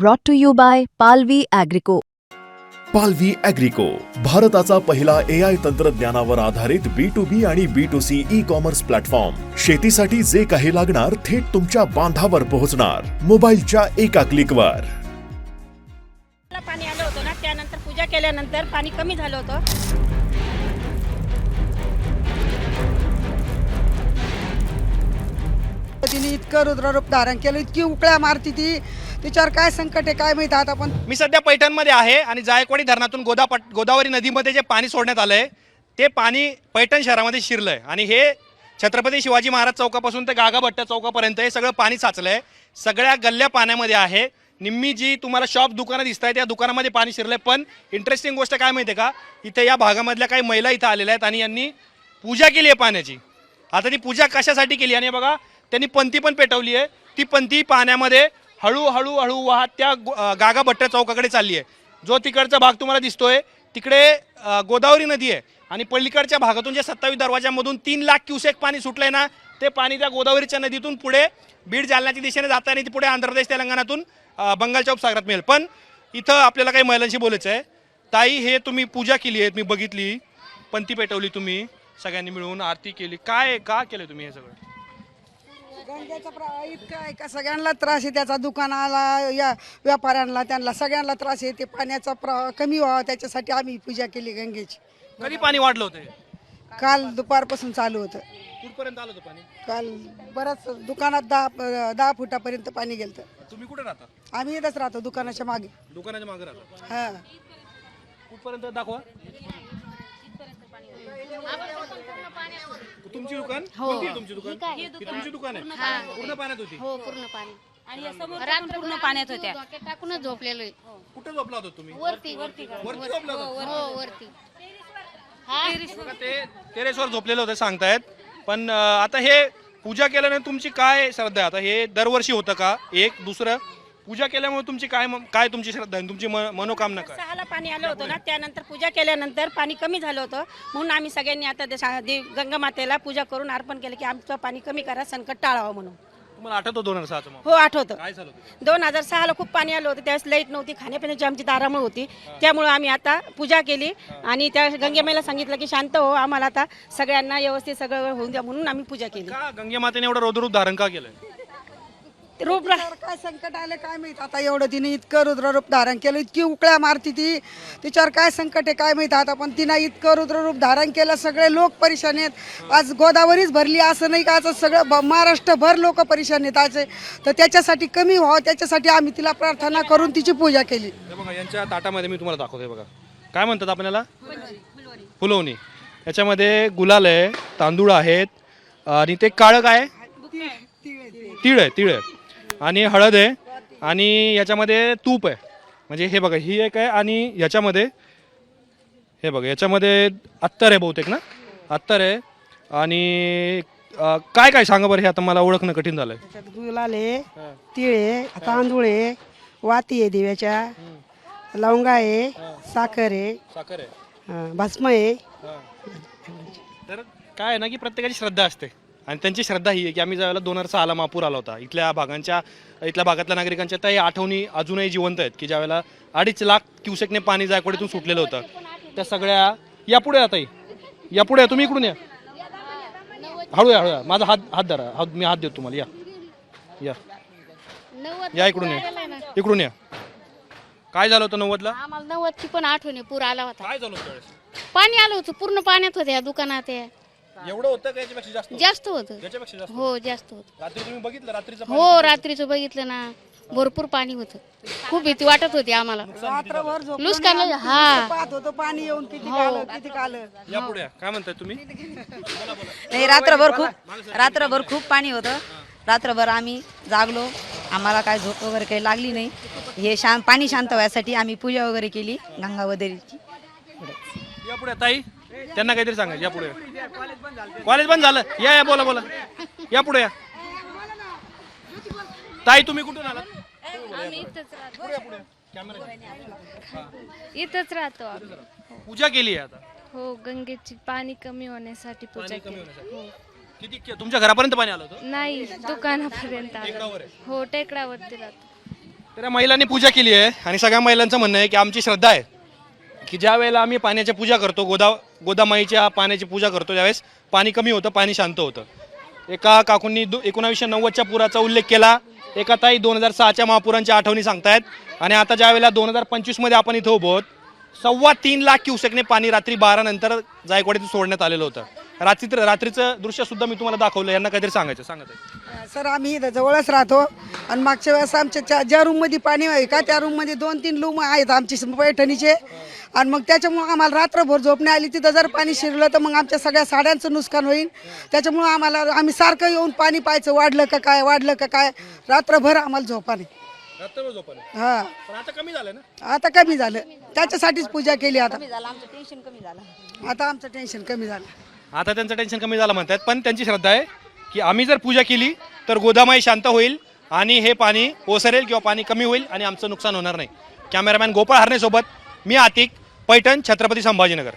brought to you by Palvi Agrico. पालवी अॅग्रिको भारताचा पहिला ए आय तंत्रज्ञानावर आधारित बी टू बी आणि B to C e commerce platform शेतीसाठी जे काही लागणार थेट तुमच्या बांधावर पोहोचणार. मोबाईलच्या एका क्लिकवर पाणी आलं होतं ना त्यानंतर पूजा केल्यानंतर पाणी कमी झालं होतं. तिने इतकं रुद्ररूप धारण केलं इतकी उकळ्या मारती ती. तिच्यावर काय संकट आहे काय माहीत आता पण? मी सध्या पैठणमध्ये आहे आणि जायकवाडी धरणातून गोदा गोदावरी नदीमध्ये जे पाणी सोडण्यात आलं आहे ते पाणी पैठण शहरामध्ये शिरलं आहे आणि हे छत्रपती शिवाजी महाराज चौकापासून ते गागाभट्ट चौकापर्यंत हे सगळं पाणी साचलं आहे सगळ्या गल्ल्या पाण्यामध्ये आहे. निम्मी जी तुम्हाला शॉप दुकानं दिसत आहेत त्या दुकानामध्ये पाणी शिरलं आहे पण इंटरेस्टिंग गोष्ट काय माहिती आहे का? इथे या भागामधल्या काही महिला इथं आलेल्या आहेत आणि यांनी पूजा केली आहे पाण्याची. आता ती पूजा कशासाठी केली? आणि बघा त्यांनी पंथी पण पेटवली आहे. ती पंथी पाण्यामध्ये हळूहळू हळू वाहत त्या गागा भट्ट्या चौकाकडे चालली आहे. जो तिकडचा भाग तुम्हाला दिसतोय तिकडे गोदावरी नदी आहे. आणि पल्लीकडच्या भागातून जे सत्तावीस दरवाजामधून तीन लाख क्युसेक पाणी सुटलंय ना ते पाणी त्या गोदावरीच्या नदीतून पुढे बीड जालन्याच्या दिशेने जातं आणि ती पुढे आंध्र प्रदेश तेलंगणातून बंगालच्या उपसागरात मिळेल. पण इथं आपल्याला काही महिलांशी बोलायचं आहे ताई हे तुम्ही पूजा केली आहे मी बघितली. पंथी पेटवली तुम्ही सगळ्यांनी मिळून आरती केली. काय का केलं तुम्ही हे सगळं? गंगेचा प्रवाह इतका आहे का? सगळ्यांना त्रास आहे. त्याचा दुकानाला या व्यापाऱ्यांना त्यांना सगळ्यांना त्रास आहे. ते पाण्याचा प्रवाह कमी व्हावा. त्याच्यासाठी आम्ही पूजा केली गंगेची. कधी पाणी वाढलं होतं? काल दुपारपासून चालू होतं. कुठपर्यंत आलं होतं पाणी? काल बरंच दुकानात दहा दहा फुटापर्यंत पाणी गेलं तुम्ही कुठे राहता? आम्ही इथंच राहतो दुकानाच्या मागे. दुकानाच्या मागे राहता? हां. कुठपर्यंत दाखवा. तुमची दुकान? कोणती आहे तुमची दुकान? ही तुमची दुकान आहे? पूर्ण पाण्यात होती. हो पूर्ण पाणी. आणि या समोर रात्र पूर्ण पाण्यात होत्या. टाकूनच झोपलेलो आहे. कुठे झोपला होता तुम्ही? वरती वरती. वरती झोपला होता? हो वरती. हा? बघा, ते टेरेसवर झोपलेले होते सांगतायत. पण अं, आता हे पूजा केल्याने तुमची काय श्रद्धा आहे? आता हे दरवर्षी होतं का? एक दुसरं? पूजा केल्यामुळे तुमची काय म- काय तुमची श्रद्धा आहे? तुमची म- मनोकामना काय? सहाला पाणी आलं होतं ना त्यानंतर पूजा केल्यानंतर पाणी कमी झालं होतं. म्हणून आम्ही सगळ्यांनी आता देव गंगा मातेला पूजा करून अर्पण केलं की आमचं पाणी कमी करा संकट टाळावं म्हणून. तुम्हाला आठवतो दोन हजार सहाचं मग? हो आठवतं. काय झालं होतं? दोन हजार सहाला खूप पाणी आलं होतं. त्यावेळेस लाइट नव्हती खाण्यापिण्याची आमची तारामळ होती. त्यामुळे आम्ही आता पूजा केली आणि त्या गंगेमाईला सांगितलं की शांत हो आम्हाला आता सगळ्यांना व्यवस्थित सगळं होऊन द्या म्हणून आम्ही पूजा केली. का गंगे मातेने एवढं रोदरूप धारण का केलंय? काय संकट आलं काय माहीत? आता एवढं तिने इतकं रुद्ररूप धारण केलं इतकी उकळ्या मारती ती. तिच्यावर काय संकट आहे काय माहीत? आता पण तिनं इतकं रुद्ररूप धारण केलं सगळे लोक परेशान आहेत. आज गोदावरीच भरली असं नाही का? आज सगळं ब- महाराष्ट्रभर लोक परेशान आहेत आज. तर त्याच्यासाठी कमी व्हावं त्याच्यासाठी आम्ही तिला प्रार्थना करून तिची पूजा केली. हे बघा यांच्या ताटामध्ये मी तुम्हाला दाखवतोय बघा. काय म्हणतात आपल्याला फुलवणी. याच्यामध्ये गुलाल आहे तांदूळ आहेत आणि ते काळं काय? तीळ आहे तीळ आहे. आणि हळद आहे. आणि याच्यामध्ये तूप आहे. म्हणजे हे बघा ही एक आहे आणि याच्यामध्ये हे बघा याच्यामध्ये अत्तर आहे बहुतेक ना? अत्तर आहे. आणि अं, काय काय सांगा बरं हे आता मला ओळखणं कठीण झालंय. त्याच्यात गुलाल आहे तिळ आहे तांदूळ आहे वाती आहे दिव्याच्या लवंगा आहे साखर आहे. साखर आहे. अं, भस्म आहे. तर काय आहे ना की प्रत्येकाची श्रद्धा असते. आणि त्यांची श्रद्धा ही आहे की आम्ही ज्यावेळेला दोन हजार सहाला महापूर आला होता इथल्या भागांच्या इथल्या भागातल्या नागरिकांच्या त्या आठवणी अजूनही जिवंत आहेत की ज्यावेळेला अडीच लाख क्युसेकने पाणी जायकवाडीतून सुटलेलं होतं. त्या सगळ्या या पुढे आता या पुढे या, तुम्ही इकडून या. हळू या हळू या माझा हात हात धरा हात मी हात देतो तुम्हाला या. या. या इकडून या. इकडून या. काय झालं होतं नव्वदला? आम्हाला नव्वदची पण आठवण पूर आला होता. काय झालं होतं? पाणी आलं होतं पूर्ण पाण्यात होत्या या दुकानात या. एवढं होतं का याच्यापेक्षा जास्त जास्त होतं. याच्यापेक्षा जास्त हो जास्त होतं. रात्री तुम्ही बघितलं? रात्रीचं हो रात्रीचं बघितलं ना. भरपूर पाणी होतं. खूप भीती वाटत होती आम्हाला. रात्रभर झोपून आम्ही. हा. पाहत होतो पाणी येऊन किती आलं किती आलं या पुढे या. काय म्हणताय तुम्ही? नाही रात्रभर खूप रात्रभर खूप पाणी होतं. रात्रभर आम्ही जागलो. आम्हाला काय झोप वगैरे काही लागली नाही. हे शांत पाणी शांत व्हायसाठी आम्ही पूजा वगैरे केली. गंगावदरीची. या पुढे ताई त्यांना काहीतरी सांगा या पुढे कॉलेज बंद झालं. या या बोला बोला. या पुढे या. ताई तुम्ही कुठून आलात? आम्ही इथंच राहतो. इथंच राहतो आम्ही. पूजा केली आहे आता? हो गंगेची पाणी कमी होण्यासाठी पूजा केली. हो किती तुमच्या घरापर्यंत पाणी आलं होतं? नाही दुकानापर्यंत आलं. हो टेकडावरती राहतो. तर या महिलांनी पूजा केली आहे आणि सगळ्या महिलांचं म्हणणं आहे की आमची श्रद्धा आहे. की ज्या वेळेला आम्ही पाण्याची पूजा करतो गोदा गोदामाईच्या पाण्याची पूजा करतो त्यावेळेस पाणी कमी होतं पाणी शांत होतं. एका काकूंनी दो एकोणावीसशे नव्वदच्या पुराचा उल्लेख केला. एका ताई दोन हजार सहाच्या महापुरांच्या आठवणी सांगतायत. आणि आता ज्या वेळेला दोन हजार पंचवीसमध्ये आपण इथं उभो आहोत सव्वा तीन लाख क्युसेकने पाणी रात्री बारा नंतर जायकवाडीतून सोडण्यात आलेलं होतं. रात्री रात्रीचं दृश्य सुद्धा मी तुम्हाला दाखवलं यांना काहीतरी सांगायचं सांगत आहे सर आम्ही जवळच राहतो. आणि मागच्या वेळेस आमच्या त्या- ज्या रूममध्ये पाणी आहे का त्या रूममध्ये दोन तीन रूम आहेत आमची पैठणीचे. आणि मग त्याच्यामुळं आम्हाला रात्रभर झोप नाही आली. तिथं जर पाणी शिरलं तर मग आमच्या सगळ्या साड्यांचं नुकसान होईल. त्याच्यामुळं आम्हाला आम्ही सारखं येऊन पाणी पाहायचं वाढलं का काय वाढलं का काय. रात्रभर आम्हाला झोपा नाही हां. पण आता कमी झालं ना? आता कमी झालं. त्याच्यासाठीच पूजा केली आता. झालं आमचं टेन्शन कमी झालं. आता आमचं टेन्शन कमी झालं. आता त्यांचं टेन्शन कमी झालं म्हणतात पण त्यांची श्रद्धा आहे की आम्ही जर पूजा केली तर गोदामाई शांत होईल. आणि हे पाणी ओसरेल किंवा पाणी कमी होईल आणि आमचं नुकसान होणार नाही. कॅमेरामॅन गोपाळ हरणेसोबत मी आतिक पैठण छत्रपती संभाजीनगर.